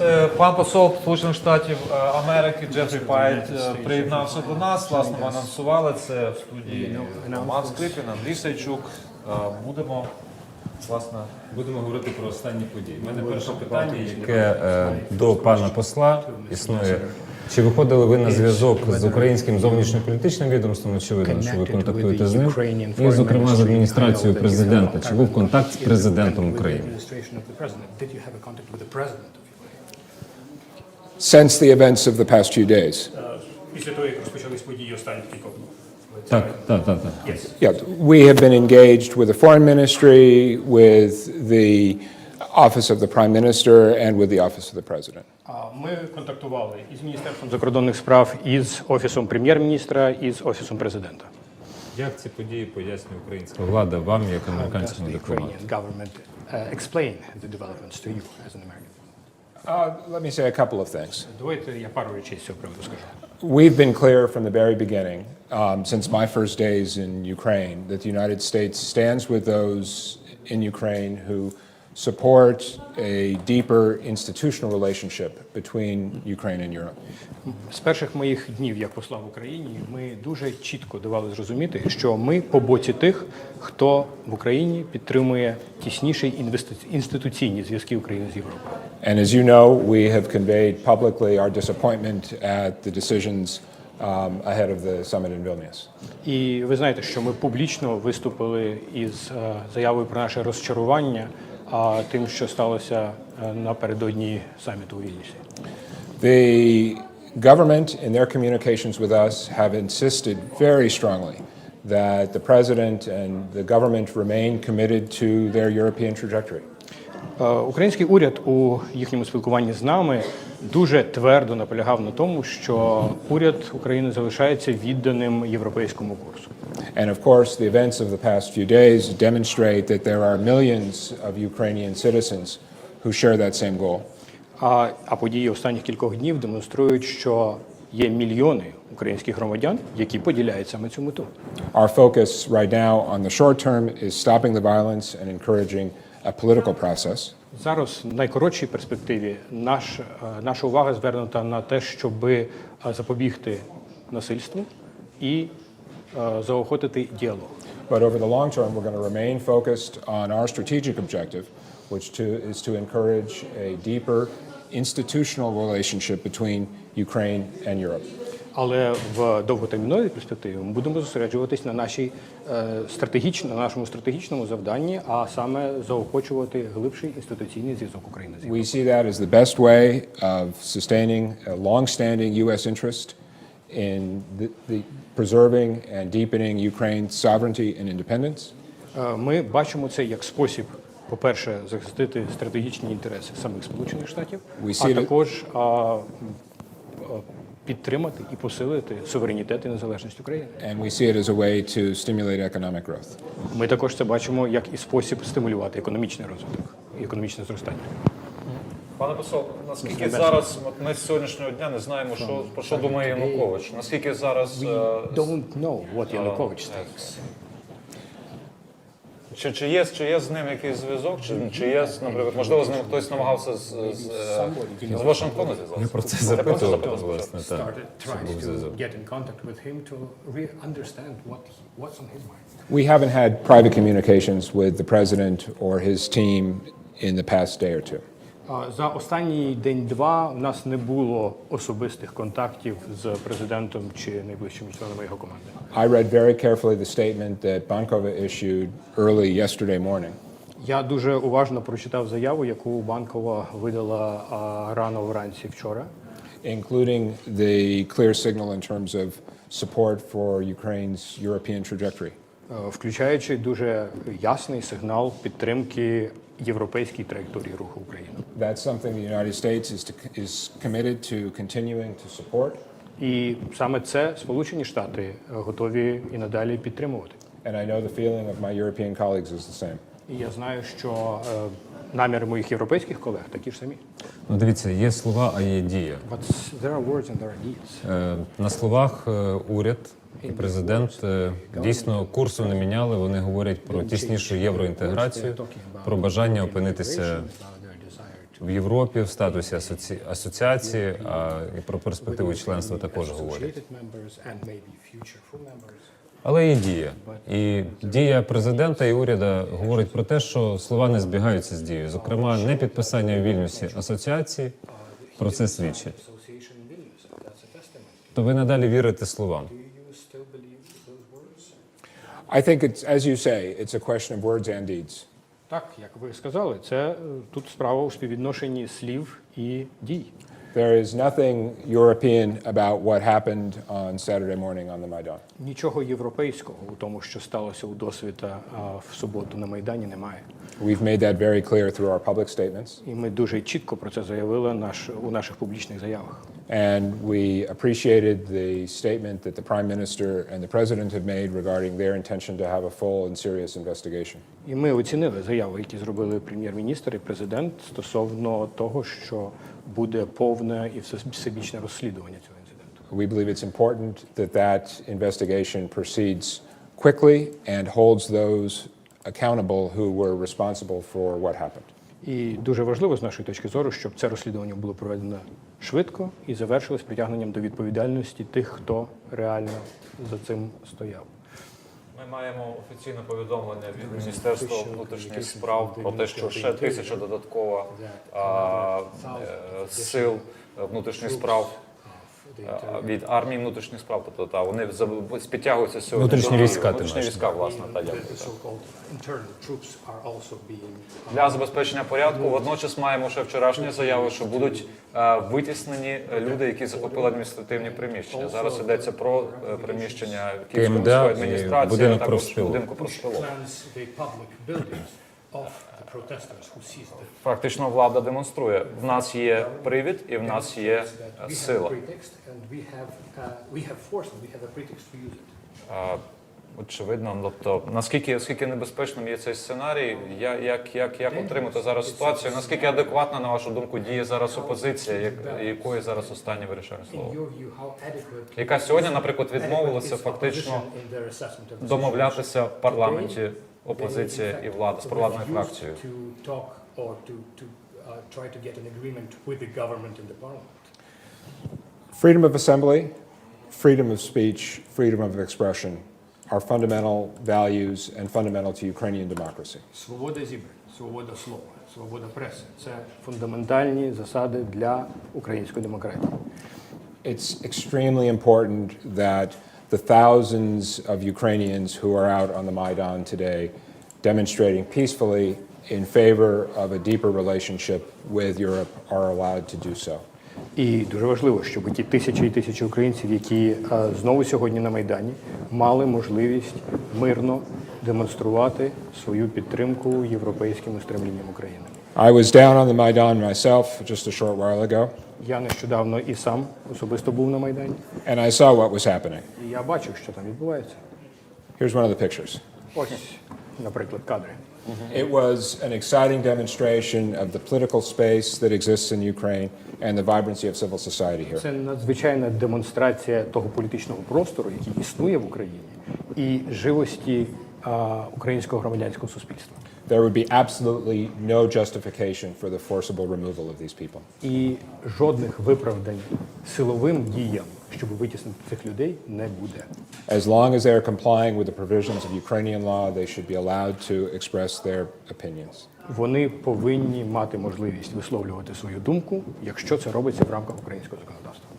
Це пан посол Сполучених Штатів е, Америки Джефрі Пайт е, приєднався до нас. Власне, ми анонсували це в студії Роман Скрипін, Андрій Сайчук. Е, Будемо власне. Будемо говорити про останні події. У мене перше питання, яке е, до пана посла існує. Чи виходили ви на зв'язок з українським зовнішньополітичним відомством? Очевидно, що ви контактуєте з ним, і, зокрема, з адміністрацією президента. Чи був контакт з президентом України? Since the events of the past few days. Після того, як розпочались події останніх кількох днів. Так, так, так, так. Yeah, we have been engaged with the foreign ministry, with the office of the prime minister, and with the office of the president. А Ми контактували із Міністерством закордонних справ, із Офісом прем'єр-міністра, і з Офісом президента. Як ці події пояснює українська влада вам, як американському The дипломату? Ukrainian government uh, explain the developments to you as an American. Uh, let me say a couple of things. Давайте я пару речей з цього приводу скажу. We've been clear from the very beginning, um, since my first days in Ukraine, that the United States stands with those in Ukraine who support a deeper institutional relationship between Ukraine and Europe. З перших моїх днів як посла в Україні ми дуже чітко давали зрозуміти, що ми по боці тих, хто в Україні підтримує тісніші інституційні зв'язки України з Європою. And as you know, we have conveyed publicly our disappointment at the decisions um, ahead of the summit in Vilnius. І ви знаєте, що ми публічно виступили із е, заявою про наше розчарування а, тим, що сталося е, напередодні саміту у Вільнюсі. The government, in their communications with us, have insisted very strongly that the president and the government remain committed to their European trajectory. Е, Український уряд у їхньому спілкуванні з нами дуже твердо наполягав на тому, що уряд України залишається відданим європейському курсу. And of course, the events of the past few days demonstrate that there are millions of Ukrainian citizens who share that same goal. А, а події останніх кількох днів демонструють, що є мільйони українських громадян, які поділяють саме цю мету. Our focus right now on the short term is stopping the violence and encouraging political process. Зараз в найкоротшій перспективі наш, е, наша увага звернута на те, щоб запобігти насильству і е, заохотити діалог. But over the long term, we're going to remain focused on our strategic objective, which to, is to encourage a deeper institutional relationship between Ukraine and Europe. Але в довготерміновій перспективі ми будемо зосереджуватись на нашій е, стратегіч... на нашому стратегічному завданні, а саме заохочувати глибший інституційний зв'язок України We see that as the best way of sustaining a long-standing U.S. interest in the, the preserving and deepening Ukraine's sovereignty and independence. Е, Ми бачимо це як спосіб, по-перше, захистити стратегічні інтереси самих Сполучених Штатів, а також а, підтримати і посилити суверенітет і незалежність України. And we see it as a way to stimulate economic growth. Ми також це бачимо як і спосіб стимулювати економічний розвиток і економічне зростання. Пане посол, наскільки зараз, от ми з сьогоднішнього дня не знаємо, що про що думає Янукович. Наскільки зараз е, Don't know what Yanukovych thinks. чи, чи є чи є з ним якийсь зв'язок, чи, чи є наприклад, можливо, з ним хтось намагався з, з, е, з Вашингтону Я зв'язатися? про це Я про це запитував, запитував власне, так. Started Це trying був to зв'язок. get in contact with him to re- understand what he, what's on his mind. We haven't had private communications with the president or his team in the past day or two. За останній день-два в нас не було особистих контактів з президентом чи найближчими членами його команди. I read very carefully the statement that Bankova issued early yesterday morning. Я дуже уважно прочитав заяву, яку Банкова видала а, рано вранці вчора. including the clear signal in terms of support for Ukraine's European trajectory. е, Включаючи дуже ясний сигнал підтримки європейській траєкторії руху України. That's something the United States is, to, is committed to continuing to support, І саме це Сполучені Штати е, готові і надалі підтримувати. and I know the feeling of my European colleagues is the same. І я знаю, що е, наміри моїх європейських колег такі ж самі. Ну, дивіться, є слова, а є дія. But there are words and there are deeds. Е, На словах е, уряд і президент е, дійсно курсу не міняли. Вони говорять про тіснішу євроінтеграцію, про бажання опинитися в Європі в статусі асоці... асоціації, а і про перспективу членства також говорять. Але є дія. І дія президента і уряду говорить про те, що слова не збігаються з дією. Зокрема, не підписання у Вільнюсі асоціації про це свідчить. То ви надалі вірите словам. I think it's, as you say, it's a question of words and deeds. Так, як ви сказали, це е, тут справа у співвідношенні слів і дій. There is nothing European about what happened on Saturday morning on the Maidan. Нічого європейського у тому, що сталося у досвіта а, в суботу на Майдані, немає. We've made that very clear through our public statements, І ми дуже чітко про це заявили наш, у наших публічних заявах. and we appreciated the statement that the Prime Minister and the President have made regarding their intention to have a full and serious investigation. І ми оцінили заяви, які зробили прем'єр-міністр і президент стосовно того, що буде повне і все- всебічне розслідування цього інциденту. We believe it's important that that investigation proceeds quickly and holds those accountable who were responsible for what happened. І дуже важливо з нашої точки зору, щоб це розслідування було проведено швидко і завершилось притягненням до відповідальності тих, хто реально за цим стояв. Ми маємо офіційне повідомлення від Міністерства внутрішніх справ про те, що ще тисяча додатково а, е, сил внутрішніх справ від армії внутрішніх справ. Тобто та вони підтягуються сьогодні. Внутрішні війська, ти Внутрішні війська, власне, та дякую. Being Для забезпечення порядку водночас маємо ще вчорашні заяви, що будуть е, витіснені е, люди, які захопили адміністративні приміщення. Зараз йдеться про е, приміщення Київської міської адміністрації, а будинок також будинку профспілок. Фактично влада демонструє. В нас є привід і в нас є е, сила. Очевидно, тобто наскільки, наскільки небезпечним є цей сценарій, я- як, як, як отримати зараз ситуацію? Наскільки адекватна, на вашу думку, діє зараз опозиція, як, якої зараз останнє вирішальне слово? Яка сьогодні, наприклад, відмовилася фактично домовлятися в парламенті опозиція і влада з провладною фракцією? Uh. Freedom of assembly, freedom of speech, freedom of expression are fundamental values and fundamental to Ukrainian democracy. Свобода зібрань, свобода слова, свобода преси це фундаментальні засади для української демократії. It's extremely important that the thousands of Ukrainians who are out on the Maidan today demonstrating peacefully in favor of a deeper relationship with Europe are allowed to do so. І дуже важливо, щоб ті тисячі і тисячі українців, які знову сьогодні на майдані, мали можливість мирно демонструвати свою підтримку європейським устремлінням України. I was down on the Maidan myself just a short while ago, Я нещодавно і сам особисто був на майдані, and I saw what was happening. і я бачив, що там відбувається. Here's one of the pictures. Ось, наприклад, кадри. It was an exciting demonstration of the political space that exists in Ukraine and the vibrancy of civil society here. Це надзвичайна демонстрація того політичного простору, який існує в Україні, і живості а, українського громадянського суспільства. There would be absolutely no justification for the forcible removal of these people. І жодних виправдань силовим діям, щоб витіснити цих людей, не буде. As long as they are complying with the provisions of Ukrainian law, they should be allowed to express their opinions. Вони повинні мати можливість висловлювати свою думку, якщо це робиться в рамках українського законодавства.